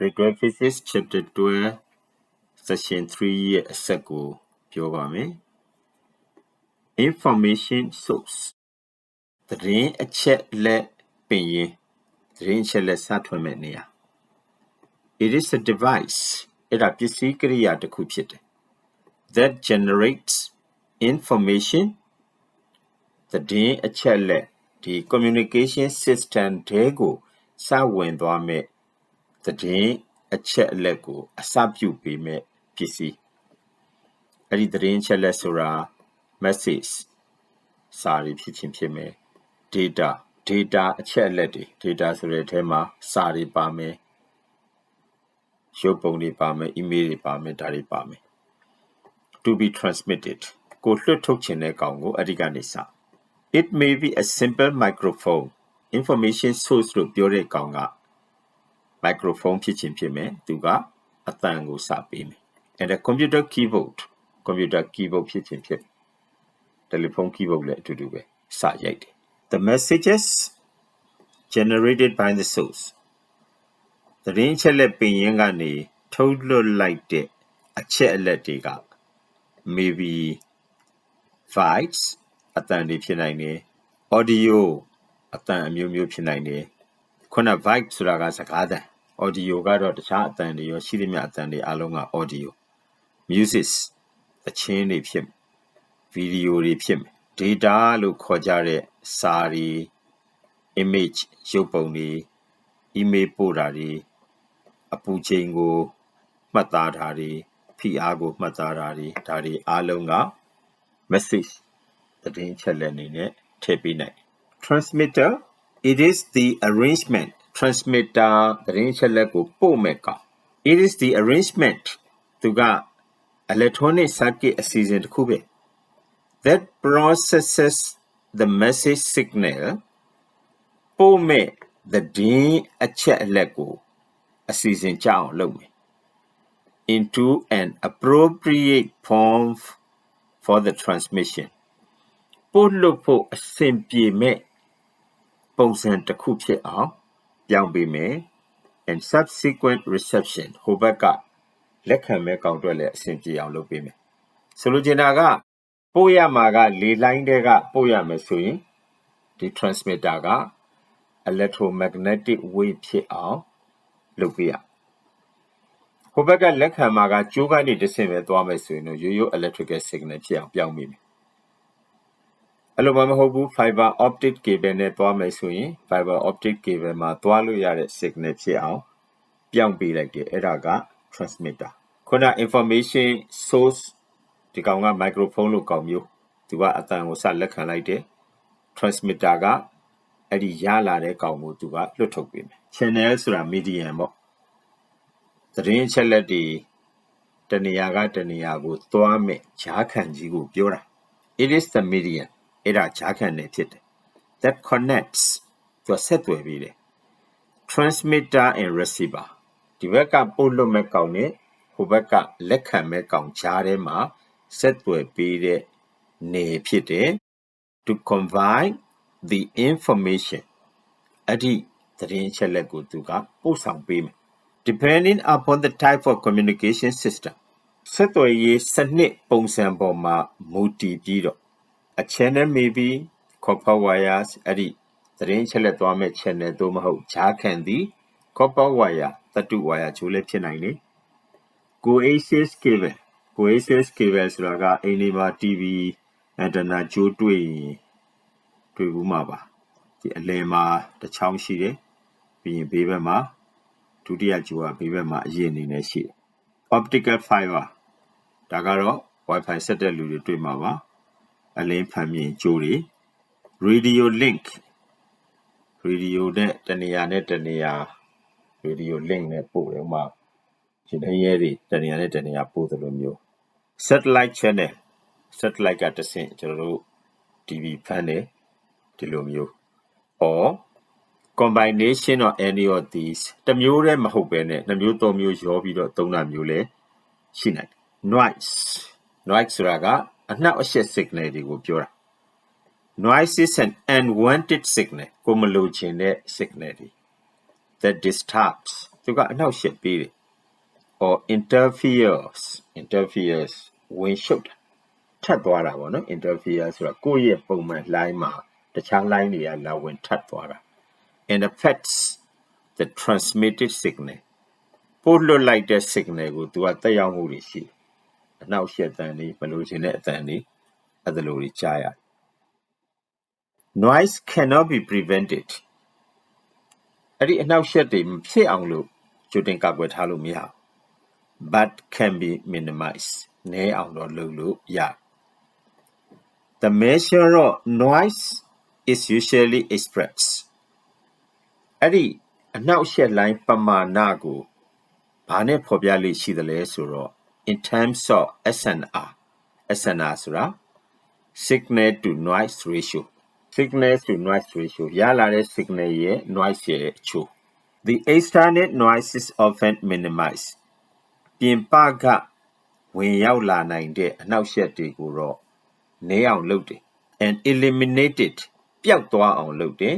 Grade 12 Physics Chapter 12 Section 3ရဲ့အဆက်ကိုပြောပါမယ် Information Source သတင်းအချက်လက်ပင်ရင်သတင်းအချက်လက်စထွင်မဲ့နေရာ It is a device အဲ့ဒါပစ္စည်းကိရိယာတစ်ခုဖြစ်တယ် that generates information သတင်းအချက်လက်ဒီ communication system တဲကိုစဝင်သွားမဲ့ သတင်းအချက်အလက်ကို အစပြုပေးမဲ့ပစ္စည်းအဲ့ဒီသတင်းအချက်အလက်ဆိုတာ message စာတွေဖြစ်ချင်းဖြစ်မယ် data data အချက်အလက်တွေ data ဆိုတဲ့အထဲမှာစာတွေပါမယ်ရုပ်ပုံတွေပါမယ် email တွေပါမယ်ဒါတွေပါမယ် to be transmitted ကိုလွှတ်ထုတ်ခြင်းတဲ့ကောင်ကိုအဲ့ဒီကနေစ it may be a simple microphone information source လို့ပြောတဲ့ကောင်က microphone ဖြစ်ခြင်းဖြစ်မယ်သူကအသံကိုစပေးမယ် and a computer keyboard computer keyboard ဖြစ်ခြင်းဖြစ် telephone keyboard လည်းအတူတူပဲစရိုက်တယ် the messages generated by the source သတင်းချက်လက်ပင်ရင်းကနေထုတ်လွှတ်လိုက်တဲ့အချက်အလက်တွေက maybe files အတန်တွေဖြစ်နိုင်တယ် audio အတန်အမျိုးမျိုးဖြစ်နိုင်တယ် ခုန vibe ဆိုတာကစကားသံ audio ကတော့တခြားအတန်တွေရောရှိသမျှအတန်တွေအလုံးက audio music အချင်းတွေဖြစ်ဗီဒီယိုတွေဖြစ်မယ် data လို့ခေါ်ကြတဲ့စာတွေ image ရုပ်ပုံတွေ email ပို့တာတွေအပူချိန်ကိုမှတ်သားတာတွေဖိအားကိုမှတ်သားတာတွေဒါတွေအားလုံးက message သတင်းချက်လက်အနေနဲ့ထည့်ပေးနိုင် transmitter it is the arrangement transmitter သတင်းချက်လက်ကိုပို့မဲ့ကောင် it is the arrangement သူက electronic circuit အစီအစဉ်တစ်ခုပဲ that processes the message signal ပို့မဲ့သတင်းအချက်အလက်ကိုအစီအစဉ်ကြအောင်လုပ်မယ် into an appropriate form for the transmission ပို့လို့ဖို့အဆင်ပြေမဲ့ ပုံစံတစ်ခုဖြစ်အောင်ပြောင်းပေးမယ် and subsequent reception ဟိုဘက်ကလက်ခံမဲ့ကောင်အတွက်လည်းအဆင်ပြေအောင်လုပ်ပေးမယ်ဆိုလိုချင်တာကပို့ရမှာကလေလိုင်းတွေကပို့ရမယ်ဆိုရင်ဒီ transmitter က electromagnetic wave ဖြစ်အောင်လုပ်ပေးရဟိုဘက်ကလက်ခံမှာကကြိုးကနေတစ်ဆင့်ပဲသွားမယ်ဆိုရင်တော့ရိုးရိုး electrical signal ဖြစ်အောင်ပြောင်းမိမယ် အဲ့လိုမှမဟုတ်ဘူး fiber optic cable နဲ့သွားမယ်ဆိုရင် fiber optic cable မှာသွားလို့ရတဲ့ signal ဖြစ်အောင်ပြောင်းပေးလိုက်တယ်အဲ့ဒါက transmitter ခုန information source ဒီကောင်က microphone လို့ကောင်မျိုးသူကအတန်ကိုစလက်ခံလိုက်တယ် transmitter ကအဲ့ဒီရလာတဲ့ကောင်ကိုသူကလွှတ်ထုတ်ပေးမယ် channel ဆိုတာ medium ပေါ့သတင်းအချက်လက်တွေတနေရာကတနေရာကိုသွားမယ်ဈာခံကြီးကိုပြောတာ it is the medium အဲ့ဒါဈာခံနေဖြစ်တယ် that connects သူဆက်သွယ်ပြီးတယ် transmitter and receiver ဒီဘက်ကပို့လွှတ်မဲ့ကောင်နဲ့ဟိုဘက်ကလက်ခံမဲ့ကောင်ဈာထဲမှာဆက်သွယ်ပေးတဲ့နေဖြစ်တယ် to convey the information အဲ့ဒီသတင်းအချက်လက်ကိုသူကပို့ဆောင်ပေးမယ် depending upon the type of communication system ဆက်သွယ်ရေးစနစ်ပုံစံပေါ်မှာမူတည်ပြီးတော့ a channel may be copper wires အဲ့ဒီသတင်းချက်လက်သွားမဲ့ channel သို့မဟုတ်ဂျားခံသည် copper wire သတ္တု wire ချိုးလည်းဖြစ်နိုင်တယ် coaxial cable coaxial cable ဆိုတာကအိမ်တွေမှာ TV antenna ချိုးတွေ့ရင်တွေ့ဘူးမှာပါဒီအလယ်မှာတစ်ချောင်းရှိတယ်ပြီးရင်ဘေးဘက်မှာဒုတိယကျိုးကဘေးဘက်မှာအရင်အနေနဲ့ရှိတယ် optical fiber ဒါကတော့ wifi ဆက်တဲ့လူတွေတွေ့မှာပါ အလင်းဖန်မြင်ကြိုးတွေ radio link radio နဲ့တနေရာနဲ့တနေရာ radio link နဲ့ပို့တယ်ဥမာရှင်နေရဲတွေတနေရာနဲ့တနေရာပို့သလိုမျိုး satellite channel satellite ကတစ်ဆင့်ကျွန်တော်တို့ TV ဖမ်းတယ်ဒီလိုမျိုး or combination of any of these တစ်မျိုးတည်းမဟုတ်ပဲနဲ့နှစ်မျိုးသုံးမျိုးရောပြီးတော့သုံးတာမျိုးလည်းရှိနိုင်တယ် noise noise ဆိုတာက အနှောက်အယှက် signal တွေကိုပြောတာ noise is an unwanted signal ကိုမလိုချင်တဲ့ signal တွေ that disturbs သူကအနှောက်အယှက်ပေးတယ် or interferes interferes ဝင်ရှုပ်တာထပ်သွားတာပေါ့နော် interfere ဆိုတာကိုယ့်ရဲ့ပုံမှန် line မှာတခြား line တွေကလာဝင်ထပ်သွားတာ and affects the transmitted signal ပို့လွတ်လိုက်တဲ့ signal ကိုသူကတက်ရောက်မှုတွေရှိတယ် အနှောက်အယှက်အသံတွေမလို့ခြင်းတဲ့အသံတွေအဲ့ဒါလိုတွေကြားရတယ် noise cannot be prevented အဲ့ဒီအနှောက်အယှက်တွေမဖြစ်အောင်လို့ကြိုတင်ကာကွယ်ထားလို့မရဘူး but can be minimized နည်းအောင်တော့လုပ်လို့ရတယ် The measure of noise is usually expressed အဲ့ဒီအနှောက်အယှက်လိုင်းပမာဏကိုဘာနဲ့ဖော်ပြလိရှိသလဲဆိုတော့ in terms of SNR SNR ဆိုတာ signal to noise ratio signal to noise ratio ရလာတဲ့ signal ရဲ့ noise ရဲ့အချိုး the external noise is often minimized ပြင်ပကဝင်ရောက်လာနိုင်တဲ့အနှောက်အယှက်တွေကိုတော့နည်းအောင်လုပ်တယ် and eliminated ပျောက်သွားအောင်လုပ်တယ်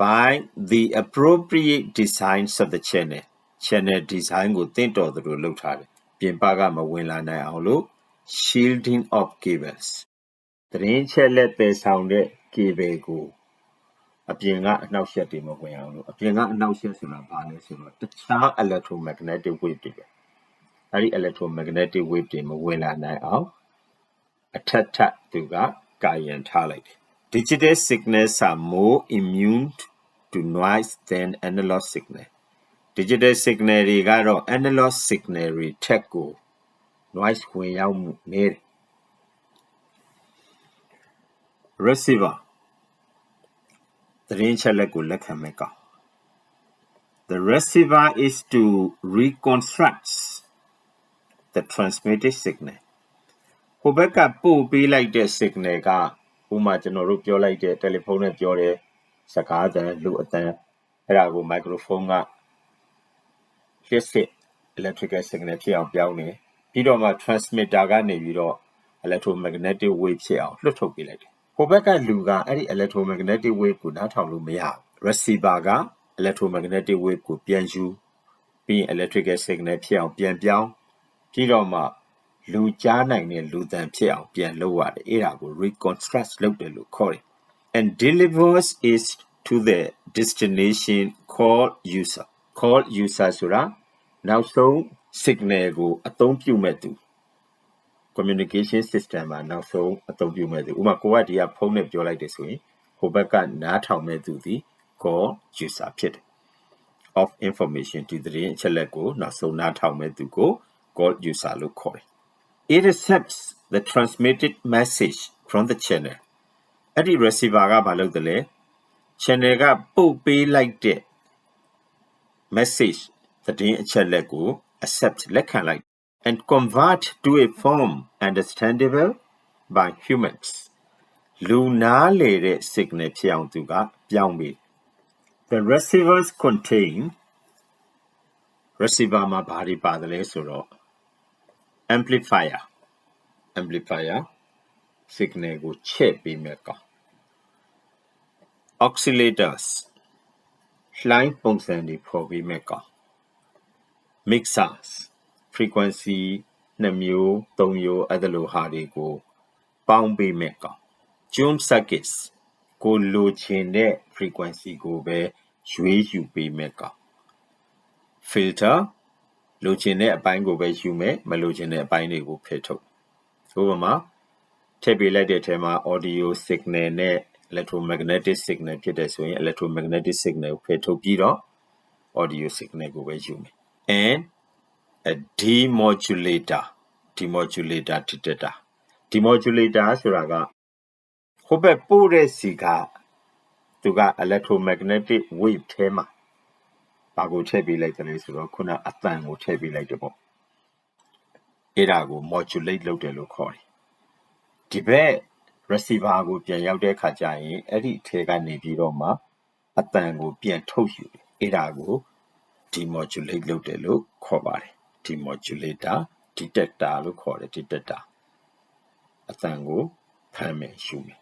by the appropriate designs of the channel channel design ကိုတင့်တော်သလိုလုပ်ထားတယ် ပြင်ပကမဝင်လာနိုင်အောင်လို့ shielding of cables သတင်းချက်လက်ပယ်ဆောင်တဲ့ cable ကိုအပြင်ကအနှောက်အယှက်တွေမဝင်အောင်လို့အပြင်ကအနှောက်အယှက်ဆိုတာဘာလဲဆိုတော့တခြား electromagnetic wave တွေပဲအဲဒီ electromagnetic wave တွေမဝင်လာနိုင်အောင်အထက်ထပ်သူကကာယံထားလိုက်တယ် digital signals are more immune to noise than analog signal digital signal တွေကတော့ analog signal တွေထက်ကို noise ဝင်ရောက်မှုနည်းတယ် receiver သတင်းချက်လက်ကိုလက်ခံမဲ့ကောင် the receiver is to reconstruct the transmitted signal ဟိုဘက်ကပို့ပေးလိုက်တဲ့ signal ကဥမာကျွန်တော်တို့ပြောလိုက်တဲ့တယ်လီဖုန်းနဲ့ပြောတဲ့စကားအသံလူအသံအဲ့ဒါကို microphone က လျှစ်စစ် electrical signal ဖြစ်အောင်ပြောင်းနေပြီးတော့မှ transmitter ကနေပြီးတော့ electromagnetic wave ဖြစ်အောင်လွှတ်ထုတ်ပေးလိုက်တယ်ဟိုဘက်ကလူကအဲ့ဒီ electromagnetic wave ကိုနားထောင်လို့မရဘူး receiver က electromagnetic wave ကိုပြန်ယူပြီးရင် electrical signal ဖြစ်အောင်ပြန်ပြောင်းပြီးတော့မှလူကြားနိုင်တဲ့လူသံဖြစ်အောင်ပြန်လုပ်ရတယ်အဲ့ဒါကို reconstruct လုပ်တယ်လို့ခေါ်တယ် and delivers is to the destination called user called user ဆိုတာနောက်ဆုံး signal ကိုအသုံးပြုမဲ့သူ communication system မှာနောက်ဆုံးအသုံးပြုမဲ့သူဥပမာကိုကဒီကဖုန်းနဲ့ပြောလိုက်တယ်ဆိုရင်ဟိုဘက်ကနားထောင်မဲ့သူဒီ call user ဖြစ်တယ် of information ဒီသတင်းအချက်လက်ကိုနောက်ဆုံးနားထောင်မဲ့သူကို call user လို့ခေါ်တယ် it accepts the transmitted message from the channel အဲ့ဒီ receiver ကဘာလုပ်တယ်လဲ channel ကပို့ပေးလိုက်တဲ့ message သတင်းအချက်လက်ကို accept လက်ခံလိုက် and convert to a form understandable by humans လူနာလေတဲ့ signal ဖြစ်အောင်သူကပြောင်းပေး the receivers contain receiver မှာဘာတွေပါတယ်လဲဆိုတော့ amplifier amplifier signal ကိုချဲ့ပေးမယ်ကောင် oscillators လှိုင်းပုံစံတွေဖော်ပေးမယ်ကောင် mixers frequency 2မျိုး3မျိုးအဲ့ဒါလိုဟာတွေကိုပေါင်းပေးမယ်ကောင် tune circuits ကိုလိုချင်တဲ့ frequency ကိုပဲရွေးယူပေးမယ်ကောင် filter လိုချင်တဲ့အပိုင်းကိုပဲယူမယ်မလိုချင်တဲ့အပိုင်းတွေကိုဖယ်ထုတ်ဥပမာထည့်ပေးလိုက်တဲ့အထဲမှာ audio signal နဲ့ electromagnetic signal ဖြစ်တဲ့ဆိုရင် electromagnetic signal ကိုဖယ်ထုတ်ပြီးတော့ audio signal ကိုပဲယူမယ် and a demodulator demodulator detector demodulator ဆိုတာကဟိုဘက်ပို့တဲ့စီကသူက electromagnetic wave ထဲမှာဘာကိုထည့်ပေးလိုက်တယ်လဲဆိုတော့ခုနအတန်ကိုထည့်ပေးလိုက်တယ်ပေါ့အဲ့ဒါကို modulate လုပ်တယ်လို့ခေါ်တယ်ဒီဘက် receiver ကိုပြန်ရောက်တဲ့အခါကျရင်အဲ့ဒီအထဲကနေပြီးတော့မှအတန်ကိုပြန်ထုတ်ယူတယ်အဲ့ဒါကို demodulate လုပ်တယ်လို့ခေါ်ပါတယ် demodulator detector လို့ခေါ်တယ် detector အတန်ကိုဖမ်းမယ်ယူမယ်